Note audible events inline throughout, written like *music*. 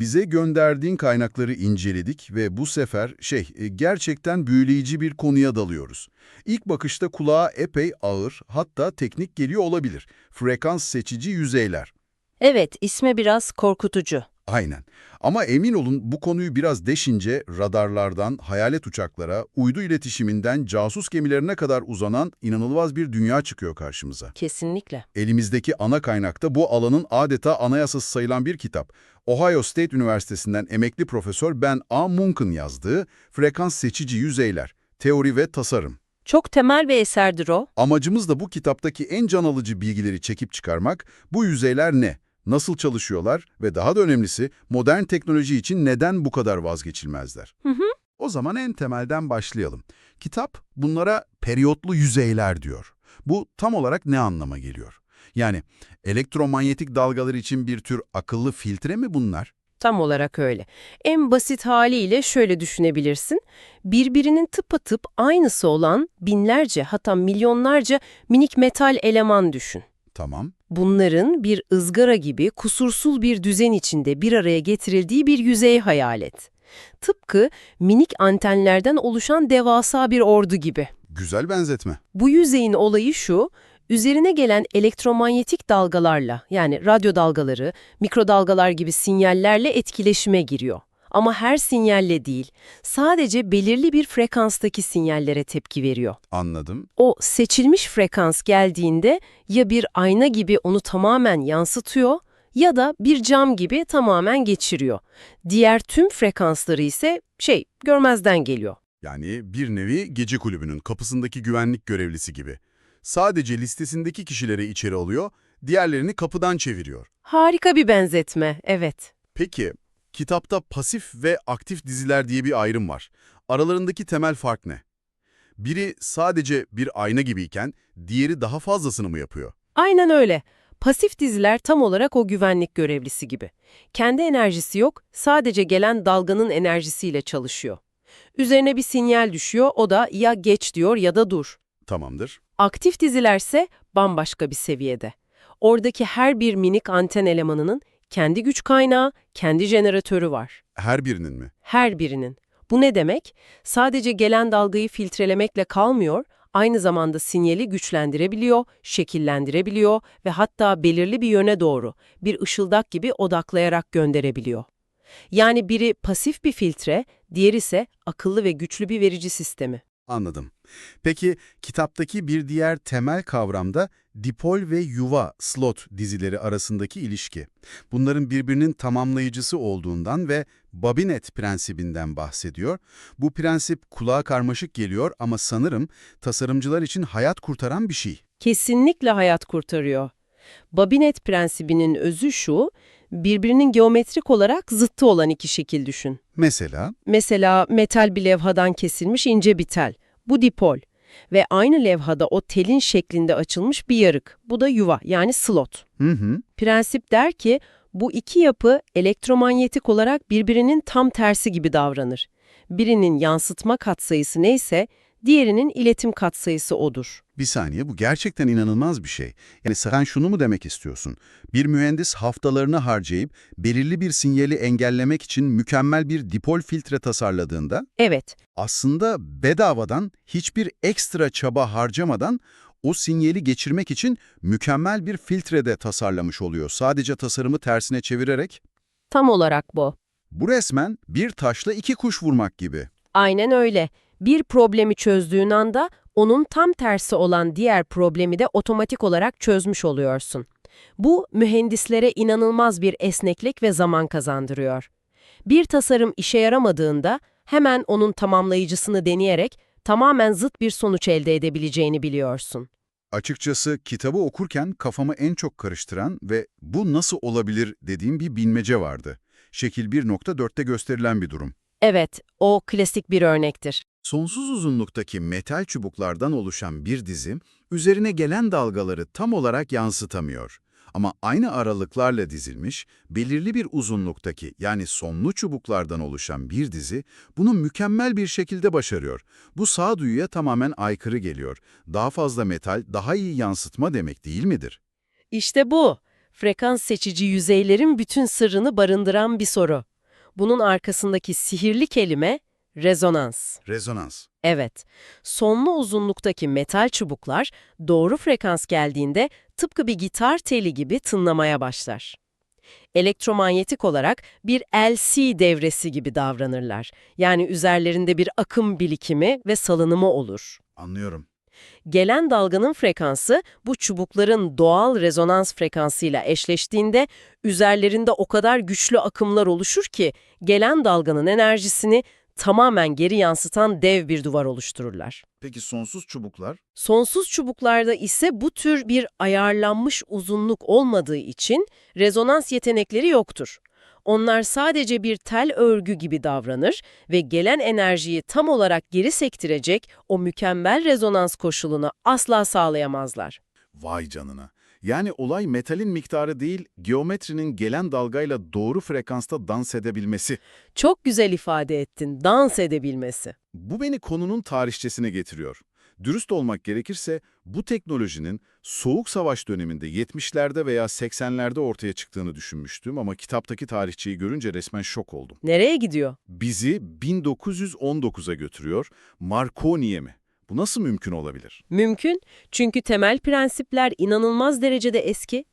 Bize gönderdiğin kaynakları inceledik ve bu sefer şey e, gerçekten büyüleyici bir konuya dalıyoruz. İlk bakışta kulağa epey ağır hatta teknik geliyor olabilir. Frekans seçici yüzeyler. Evet, ismi biraz korkutucu. Aynen. Ama emin olun bu konuyu biraz deşince radarlardan hayalet uçaklara, uydu iletişiminden casus gemilerine kadar uzanan inanılmaz bir dünya çıkıyor karşımıza. Kesinlikle. Elimizdeki ana kaynakta bu alanın adeta anayasası sayılan bir kitap. Ohio State Üniversitesi'nden emekli profesör Ben A. Munk'ın yazdığı Frekans Seçici Yüzeyler, Teori ve Tasarım. Çok temel bir eserdir o. Amacımız da bu kitaptaki en can alıcı bilgileri çekip çıkarmak, bu yüzeyler ne, nasıl çalışıyorlar ve daha da önemlisi modern teknoloji için neden bu kadar vazgeçilmezler? Hı hı. O zaman en temelden başlayalım. Kitap bunlara periyotlu yüzeyler diyor. Bu tam olarak ne anlama geliyor? Yani elektromanyetik dalgalar için bir tür akıllı filtre mi bunlar? Tam olarak öyle. En basit haliyle şöyle düşünebilirsin. Birbirinin tıpatıp aynısı olan binlerce hatta milyonlarca minik metal eleman düşün. Tamam. Bunların bir ızgara gibi kusursuz bir düzen içinde bir araya getirildiği bir yüzey hayal et. Tıpkı minik antenlerden oluşan devasa bir ordu gibi. Güzel benzetme. Bu yüzeyin olayı şu, üzerine gelen elektromanyetik dalgalarla yani radyo dalgaları, mikrodalgalar gibi sinyallerle etkileşime giriyor. Ama her sinyalle değil, sadece belirli bir frekanstaki sinyallere tepki veriyor. Anladım. O seçilmiş frekans geldiğinde ya bir ayna gibi onu tamamen yansıtıyor ya da bir cam gibi tamamen geçiriyor. Diğer tüm frekansları ise şey görmezden geliyor. Yani bir nevi gece kulübünün kapısındaki güvenlik görevlisi gibi. Sadece listesindeki kişileri içeri alıyor, diğerlerini kapıdan çeviriyor. Harika bir benzetme, evet. Peki, kitapta pasif ve aktif diziler diye bir ayrım var. Aralarındaki temel fark ne? Biri sadece bir ayna gibiyken, diğeri daha fazlasını mı yapıyor? Aynen öyle. Pasif diziler tam olarak o güvenlik görevlisi gibi. Kendi enerjisi yok, sadece gelen dalganın enerjisiyle çalışıyor. Üzerine bir sinyal düşüyor, o da ya geç diyor ya da dur. Tamamdır. Aktif dizilerse bambaşka bir seviyede. Oradaki her bir minik anten elemanının kendi güç kaynağı, kendi jeneratörü var. Her birinin mi? Her birinin. Bu ne demek? Sadece gelen dalgayı filtrelemekle kalmıyor, aynı zamanda sinyali güçlendirebiliyor, şekillendirebiliyor ve hatta belirli bir yöne doğru bir ışıldak gibi odaklayarak gönderebiliyor. Yani biri pasif bir filtre, diğeri ise akıllı ve güçlü bir verici sistemi. Anladım. Peki kitaptaki bir diğer temel kavram da dipol ve yuva slot dizileri arasındaki ilişki. Bunların birbirinin tamamlayıcısı olduğundan ve Babinet prensibinden bahsediyor. Bu prensip kulağa karmaşık geliyor ama sanırım tasarımcılar için hayat kurtaran bir şey. Kesinlikle hayat kurtarıyor. Babinet prensibinin özü şu, birbirinin geometrik olarak zıttı olan iki şekil düşün. Mesela Mesela metal bir levhadan kesilmiş ince bir tel. Bu dipol. Ve aynı levhada o telin şeklinde açılmış bir yarık. Bu da yuva yani slot. hı hı, Prensip der ki bu iki yapı elektromanyetik olarak birbirinin tam tersi gibi davranır. Birinin yansıtma katsayısı neyse diğerinin iletim katsayısı odur. Bir saniye bu gerçekten inanılmaz bir şey. Yani sen şunu mu demek istiyorsun? Bir mühendis haftalarını harcayıp belirli bir sinyali engellemek için mükemmel bir dipol filtre tasarladığında Evet, aslında bedavadan hiçbir ekstra çaba harcamadan o sinyali geçirmek için mükemmel bir filtre de tasarlamış oluyor. Sadece tasarımı tersine çevirerek. tam olarak bu. Bu resmen bir taşla iki kuş vurmak gibi. Aynen öyle. Bir problemi çözdüğün anda onun tam tersi olan diğer problemi de otomatik olarak çözmüş oluyorsun. Bu mühendislere inanılmaz bir esneklik ve zaman kazandırıyor. Bir tasarım işe yaramadığında hemen onun tamamlayıcısını deneyerek tamamen zıt bir sonuç elde edebileceğini biliyorsun. Açıkçası kitabı okurken kafamı en çok karıştıran ve bu nasıl olabilir dediğim bir bilmece vardı. Şekil 1.4'te gösterilen bir durum. Evet, o klasik bir örnektir. Sonsuz uzunluktaki metal çubuklardan oluşan bir dizi, üzerine gelen dalgaları tam olarak yansıtamıyor. Ama aynı aralıklarla dizilmiş, belirli bir uzunluktaki yani sonlu çubuklardan oluşan bir dizi bunu mükemmel bir şekilde başarıyor. Bu sağduyuya tamamen aykırı geliyor. Daha fazla metal, daha iyi yansıtma demek değil midir? İşte bu. Frekans seçici yüzeylerin bütün sırrını barındıran bir soru. Bunun arkasındaki sihirli kelime rezonans. Rezonans. Evet, sonlu uzunluktaki metal çubuklar doğru frekans geldiğinde tıpkı bir gitar teli gibi tınlamaya başlar. Elektromanyetik olarak bir LC devresi gibi davranırlar. Yani üzerlerinde bir akım birikimi ve salınımı olur. Anlıyorum. Gelen dalganın frekansı bu çubukların doğal rezonans frekansıyla eşleştiğinde üzerlerinde o kadar güçlü akımlar oluşur ki gelen dalganın enerjisini tamamen geri yansıtan dev bir duvar oluştururlar. Peki sonsuz çubuklar? Sonsuz çubuklarda ise bu tür bir ayarlanmış uzunluk olmadığı için rezonans yetenekleri yoktur. Onlar sadece bir tel örgü gibi davranır ve gelen enerjiyi tam olarak geri sektirecek o mükemmel rezonans koşulunu asla sağlayamazlar. Vay canına. Yani olay metalin miktarı değil, geometrinin gelen dalgayla doğru frekansta dans edebilmesi. Çok güzel ifade ettin, dans edebilmesi. Bu beni konunun tarihçesine getiriyor. Dürüst olmak gerekirse bu teknolojinin Soğuk Savaş döneminde 70'lerde veya 80'lerde ortaya çıktığını düşünmüştüm ama kitaptaki tarihçeyi görünce resmen şok oldum. Nereye gidiyor? Bizi 1919'a götürüyor, Marconi'ye mi? Bu nasıl mümkün olabilir? Mümkün çünkü temel prensipler inanılmaz derecede eski.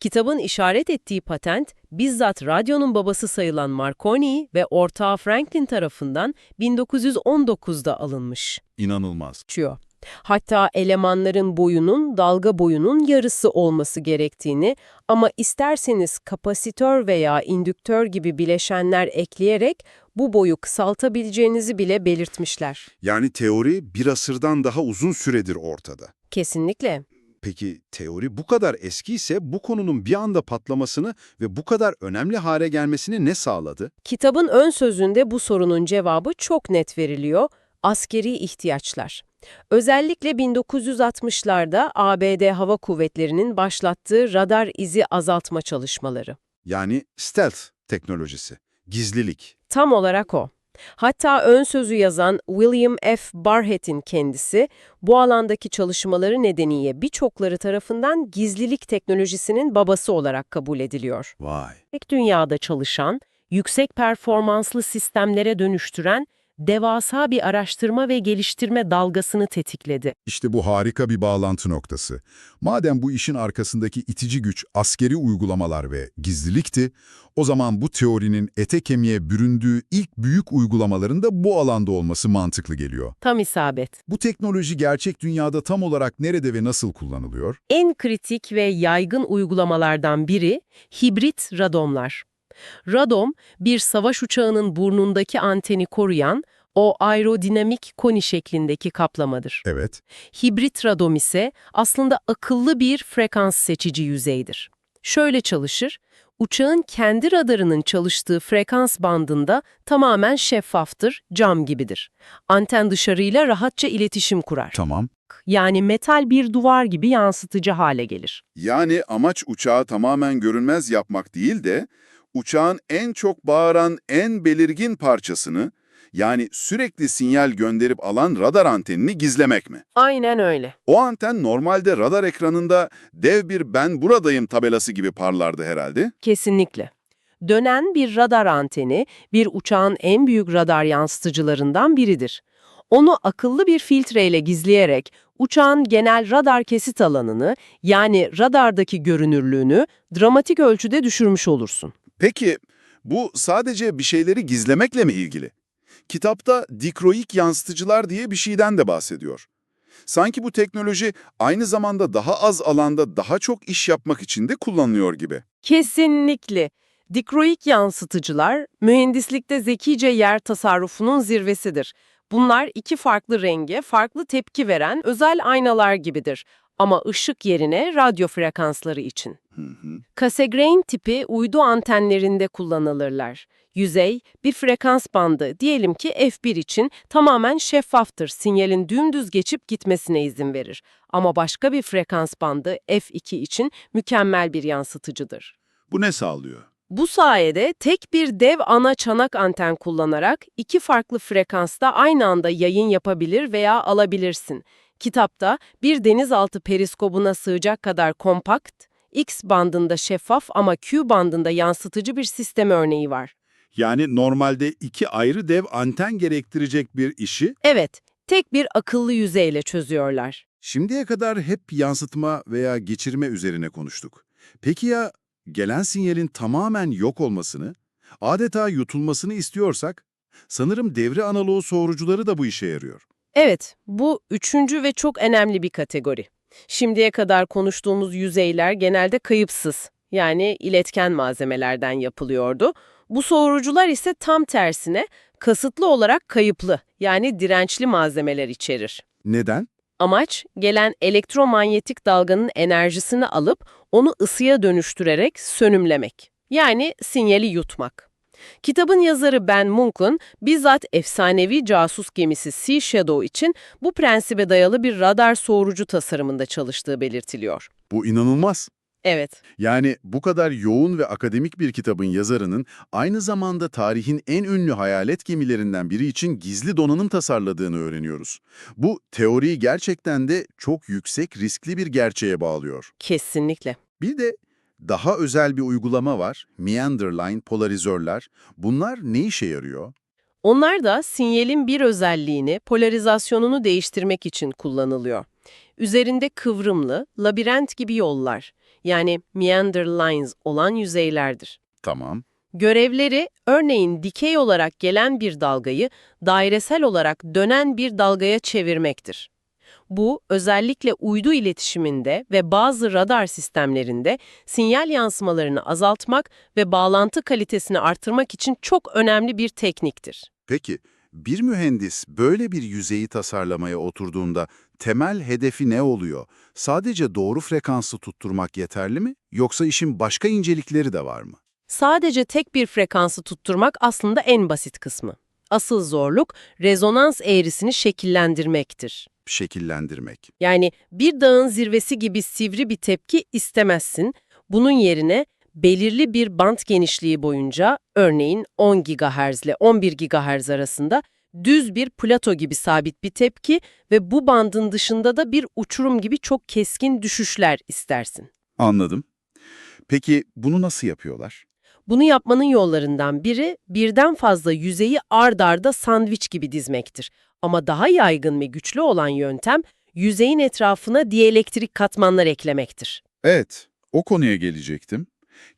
Kitabın işaret ettiği patent bizzat radyonun babası sayılan Marconi ve ortağı Franklin tarafından 1919'da alınmış. İnanılmaz. Geçiyor. Hatta elemanların boyunun dalga boyunun yarısı olması gerektiğini ama isterseniz kapasitör veya indüktör gibi bileşenler ekleyerek bu boyu kısaltabileceğinizi bile belirtmişler. Yani teori bir asırdan daha uzun süredir ortada. Kesinlikle. Peki teori bu kadar eski ise bu konunun bir anda patlamasını ve bu kadar önemli hale gelmesini ne sağladı? Kitabın ön sözünde bu sorunun cevabı çok net veriliyor. Askeri ihtiyaçlar. Özellikle 1960'larda ABD Hava Kuvvetleri'nin başlattığı radar izi azaltma çalışmaları. Yani stealth teknolojisi, gizlilik. Tam olarak o. Hatta ön sözü yazan William F. Barrett'in kendisi bu alandaki çalışmaları nedeniyle birçokları tarafından gizlilik teknolojisinin babası olarak kabul ediliyor. Vay. Tek dünyada çalışan, yüksek performanslı sistemlere dönüştüren devasa bir araştırma ve geliştirme dalgasını tetikledi. İşte bu harika bir bağlantı noktası. Madem bu işin arkasındaki itici güç askeri uygulamalar ve gizlilikti, o zaman bu teorinin ete kemiğe büründüğü ilk büyük uygulamaların da bu alanda olması mantıklı geliyor. Tam isabet. Bu teknoloji gerçek dünyada tam olarak nerede ve nasıl kullanılıyor? En kritik ve yaygın uygulamalardan biri hibrit radomlar. Radom, bir savaş uçağının burnundaki anteni koruyan o aerodinamik koni şeklindeki kaplamadır. Evet, Hibrit radom ise aslında akıllı bir frekans seçici yüzeydir. Şöyle çalışır, uçağın kendi radarının çalıştığı frekans bandında tamamen şeffaftır, cam gibidir. Anten dışarıyla rahatça iletişim kurar. tamam. Yani metal bir duvar gibi yansıtıcı hale gelir. Yani amaç uçağı tamamen görünmez yapmak değil de uçağın en çok bağıran en belirgin parçasını yani sürekli sinyal gönderip alan radar antenini gizlemek mi? Aynen öyle. O anten normalde radar ekranında dev bir ben buradayım tabelası gibi parlardı herhalde. Kesinlikle. Dönen bir radar anteni bir uçağın en büyük radar yansıtıcılarından biridir. Onu akıllı bir filtreyle gizleyerek uçağın genel radar kesit alanını yani radardaki görünürlüğünü dramatik ölçüde düşürmüş olursun. Peki bu sadece bir şeyleri gizlemekle mi ilgili? Kitapta dikroik yansıtıcılar diye bir şeyden de bahsediyor. Sanki bu teknoloji aynı zamanda daha az alanda daha çok iş yapmak için de kullanılıyor gibi. Kesinlikle. Dikroik yansıtıcılar, mühendislikte zekice yer tasarrufunun zirvesidir. Bunlar iki farklı renge, farklı tepki veren özel aynalar gibidir. Ama ışık yerine radyo frekansları için. Hı hı. Cassegrain tipi uydu antenlerinde kullanılırlar. Yüzey, bir frekans bandı, diyelim ki F1 için tamamen şeffaftır, sinyalin dümdüz geçip gitmesine izin verir. Ama başka bir frekans bandı F2 için mükemmel bir yansıtıcıdır. Bu ne sağlıyor? Bu sayede tek bir dev ana çanak anten kullanarak iki farklı frekansta aynı anda yayın yapabilir veya alabilirsin. Kitapta bir denizaltı periskobuna sığacak kadar kompakt, X bandında şeffaf ama Q bandında yansıtıcı bir sistem örneği var. Yani normalde iki ayrı dev anten gerektirecek bir işi Evet, tek bir akıllı yüzeyle çözüyorlar. Şimdiye kadar hep yansıtma veya geçirme üzerine konuştuk. Peki ya gelen sinyalin tamamen yok olmasını, adeta yutulmasını istiyorsak? Sanırım devre analoğu soğurucuları da bu işe yarıyor. Evet, bu üçüncü ve çok önemli bir kategori. Şimdiye kadar konuştuğumuz yüzeyler genelde kayıpsız, yani iletken malzemelerden yapılıyordu. Bu soğurucular ise tam tersine kasıtlı olarak kayıplı, yani dirençli malzemeler içerir. Neden? Amaç, gelen elektromanyetik dalganın enerjisini alıp onu ısıya dönüştürerek sönümlemek. Yani sinyali yutmak. Kitabın yazarı Ben Munk'un bizzat efsanevi casus gemisi Sea Shadow için bu prensibe dayalı bir radar soğurucu tasarımında çalıştığı belirtiliyor. Bu inanılmaz. Evet, Yani bu kadar yoğun ve akademik bir kitabın yazarının aynı zamanda tarihin en ünlü hayalet gemilerinden biri için gizli donanım tasarladığını öğreniyoruz. Bu teoriyi gerçekten de çok yüksek riskli bir gerçeğe bağlıyor. kesinlikle. Bir de daha özel bir uygulama var. Meanderline polarizörler. Bunlar ne işe yarıyor? Onlar da sinyalin bir özelliğini, polarizasyonunu değiştirmek için kullanılıyor. Üzerinde kıvrımlı, labirent gibi yollar, yani meander lines olan yüzeylerdir. Tamam. Görevleri, örneğin dikey olarak gelen bir dalgayı dairesel olarak dönen bir dalgaya çevirmektir. Bu, özellikle uydu iletişiminde ve bazı radar sistemlerinde sinyal yansımalarını azaltmak ve bağlantı kalitesini artırmak için çok önemli bir tekniktir. Peki bir mühendis böyle bir yüzeyi tasarlamaya oturduğunda temel hedefi ne oluyor? Sadece doğru frekansı tutturmak yeterli mi? Yoksa işin başka incelikleri de var mı? Sadece tek bir frekansı tutturmak aslında en basit kısmı. Asıl zorluk, rezonans eğrisini şekillendirmektir. Şekillendirmek. Yani bir dağın zirvesi gibi sivri bir tepki istemezsin. Bunun yerine belirli bir bant genişliği boyunca, örneğin 10 GHz ile 11 GHz arasında düz bir plato gibi sabit bir tepki ve bu bandın dışında da bir uçurum gibi çok keskin düşüşler istersin. Anladım. Peki bunu nasıl yapıyorlar? Bunu yapmanın yollarından biri birden fazla yüzeyi ard arda sandviç gibi dizmektir. Ama daha yaygın ve güçlü olan yöntem yüzeyin etrafına dielektrik katmanlar eklemektir. Evet, o konuya gelecektim.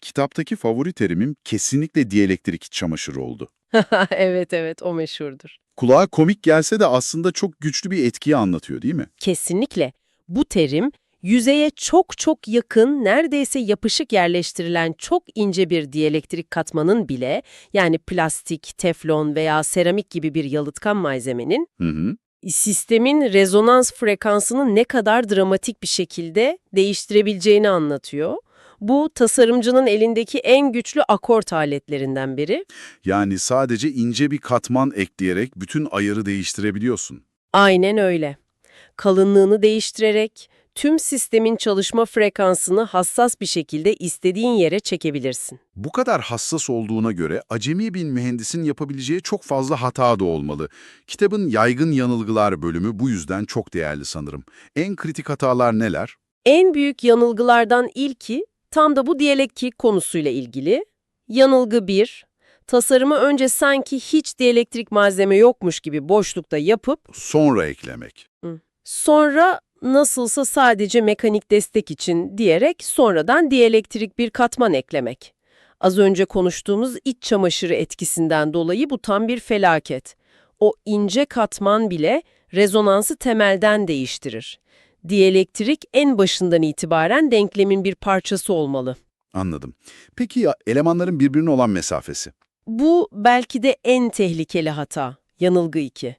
Kitaptaki favori terimim kesinlikle diyelektrik çamaşır oldu. *laughs* evet evet o meşhurdur. Kulağa komik gelse de aslında çok güçlü bir etkiyi anlatıyor değil mi? Kesinlikle. Bu terim yüzeye çok çok yakın, neredeyse yapışık yerleştirilen çok ince bir dielektrik katmanın bile yani plastik, teflon veya seramik gibi bir yalıtkan malzemenin Hı hı. sistemin rezonans frekansını ne kadar dramatik bir şekilde değiştirebileceğini anlatıyor. Bu tasarımcının elindeki en güçlü akort aletlerinden biri. Yani sadece ince bir katman ekleyerek bütün ayarı değiştirebiliyorsun. Aynen öyle. Kalınlığını değiştirerek tüm sistemin çalışma frekansını hassas bir şekilde istediğin yere çekebilirsin. Bu kadar hassas olduğuna göre acemi bir mühendisin yapabileceği çok fazla hata da olmalı. Kitabın yaygın yanılgılar bölümü bu yüzden çok değerli sanırım. En kritik hatalar neler? En büyük yanılgılardan ilki tam da bu diyelektrik konusuyla ilgili. Yanılgı 1. Tasarımı önce sanki hiç diyelektrik malzeme yokmuş gibi boşlukta yapıp Sonra eklemek. sonra nasılsa sadece mekanik destek için diyerek sonradan diyelektrik bir katman eklemek. Az önce konuştuğumuz iç çamaşırı etkisinden dolayı bu tam bir felaket. O ince katman bile rezonansı temelden değiştirir. Diyelektrik en başından itibaren denklemin bir parçası olmalı. Anladım. Peki ya elemanların birbirine olan mesafesi? Bu belki de en tehlikeli hata, yanılgı 2.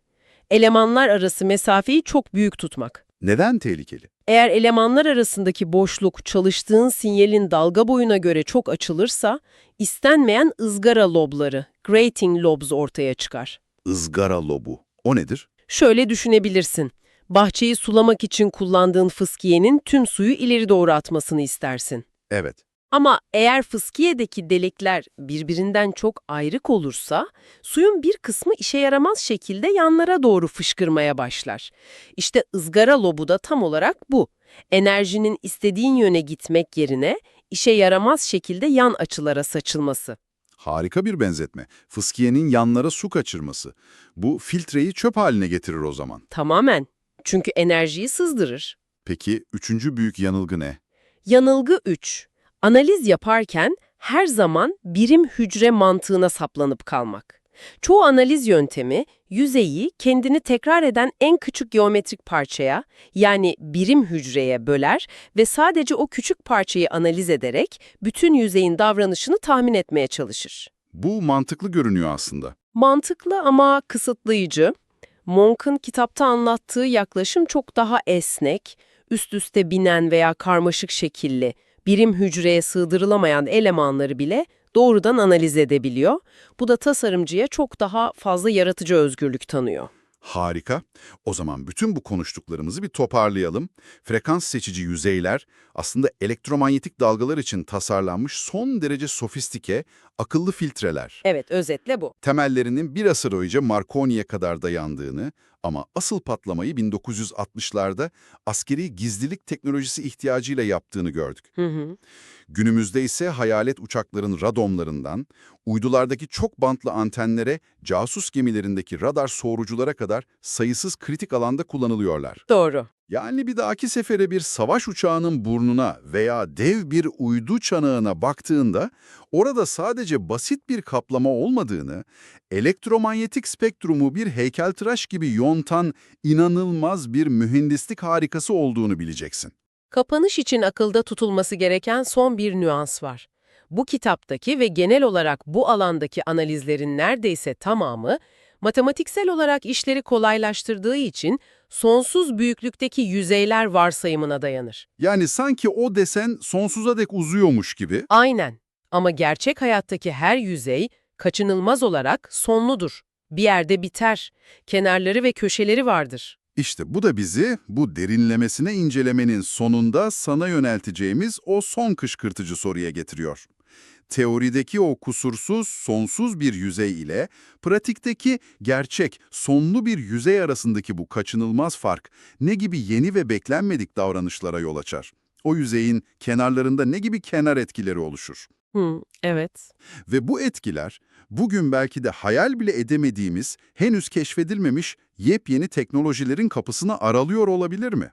Elemanlar arası mesafeyi çok büyük tutmak. Neden tehlikeli? Eğer elemanlar arasındaki boşluk çalıştığın sinyalin dalga boyuna göre çok açılırsa, istenmeyen ızgara lobları, grating lobes ortaya çıkar. Izgara lobu. O nedir? Şöyle düşünebilirsin. Bahçeyi sulamak için kullandığın fıskiyenin tüm suyu ileri doğru atmasını istersin. Evet. Ama eğer fıskiyedeki delikler birbirinden çok ayrık olursa, suyun bir kısmı işe yaramaz şekilde yanlara doğru fışkırmaya başlar. İşte ızgara lobu da tam olarak bu. Enerjinin istediğin yöne gitmek yerine işe yaramaz şekilde yan açılara saçılması. Harika bir benzetme. Fıskiyenin yanlara su kaçırması. Bu filtreyi çöp haline getirir o zaman. Tamamen. Çünkü enerjiyi sızdırır. Peki üçüncü büyük yanılgı ne? Yanılgı 3. Analiz yaparken her zaman birim hücre mantığına saplanıp kalmak. Çoğu analiz yöntemi yüzeyi kendini tekrar eden en küçük geometrik parçaya yani birim hücreye böler ve sadece o küçük parçayı analiz ederek bütün yüzeyin davranışını tahmin etmeye çalışır. Bu mantıklı görünüyor aslında. Mantıklı ama kısıtlayıcı. Monk'un kitapta anlattığı yaklaşım çok daha esnek, üst üste binen veya karmaşık şekilli, birim hücreye sığdırılamayan elemanları bile doğrudan analiz edebiliyor. Bu da tasarımcıya çok daha fazla yaratıcı özgürlük tanıyor. Harika. O zaman bütün bu konuştuklarımızı bir toparlayalım. Frekans seçici yüzeyler aslında elektromanyetik dalgalar için tasarlanmış son derece sofistike, akıllı filtreler. Evet, özetle bu. Temellerinin bir asır önce Marconi'ye kadar dayandığını ama asıl patlamayı 1960'larda askeri gizlilik teknolojisi ihtiyacıyla yaptığını gördük. Hı hı. Günümüzde ise hayalet uçakların radomlarından, uydulardaki çok bantlı antenlere, casus gemilerindeki radar soğuruculara kadar sayısız kritik alanda kullanılıyorlar. Doğru. Yani bir dahaki sefere bir savaş uçağının burnuna veya dev bir uydu çanağına baktığında orada sadece basit bir kaplama olmadığını, elektromanyetik spektrumu bir heykeltıraş gibi yontan inanılmaz bir mühendislik harikası olduğunu bileceksin. Kapanış için akılda tutulması gereken son bir nüans var. Bu kitaptaki ve genel olarak bu alandaki analizlerin neredeyse tamamı, matematiksel olarak işleri kolaylaştırdığı için sonsuz büyüklükteki yüzeyler varsayımına dayanır. Yani sanki o desen sonsuza dek uzuyormuş gibi. Aynen. Ama gerçek hayattaki her yüzey kaçınılmaz olarak sonludur. Bir yerde biter. Kenarları ve köşeleri vardır. İşte bu da bizi bu derinlemesine incelemenin sonunda sana yönelteceğimiz o son kışkırtıcı soruya getiriyor. Teorideki o kusursuz, sonsuz bir yüzey ile pratikteki gerçek, sonlu bir yüzey arasındaki bu kaçınılmaz fark ne gibi yeni ve beklenmedik davranışlara yol açar? O yüzeyin kenarlarında ne gibi kenar etkileri oluşur? Hı, evet. Ve bu etkiler bugün belki de hayal bile edemediğimiz, henüz keşfedilmemiş yepyeni teknolojilerin kapısını aralıyor olabilir mi?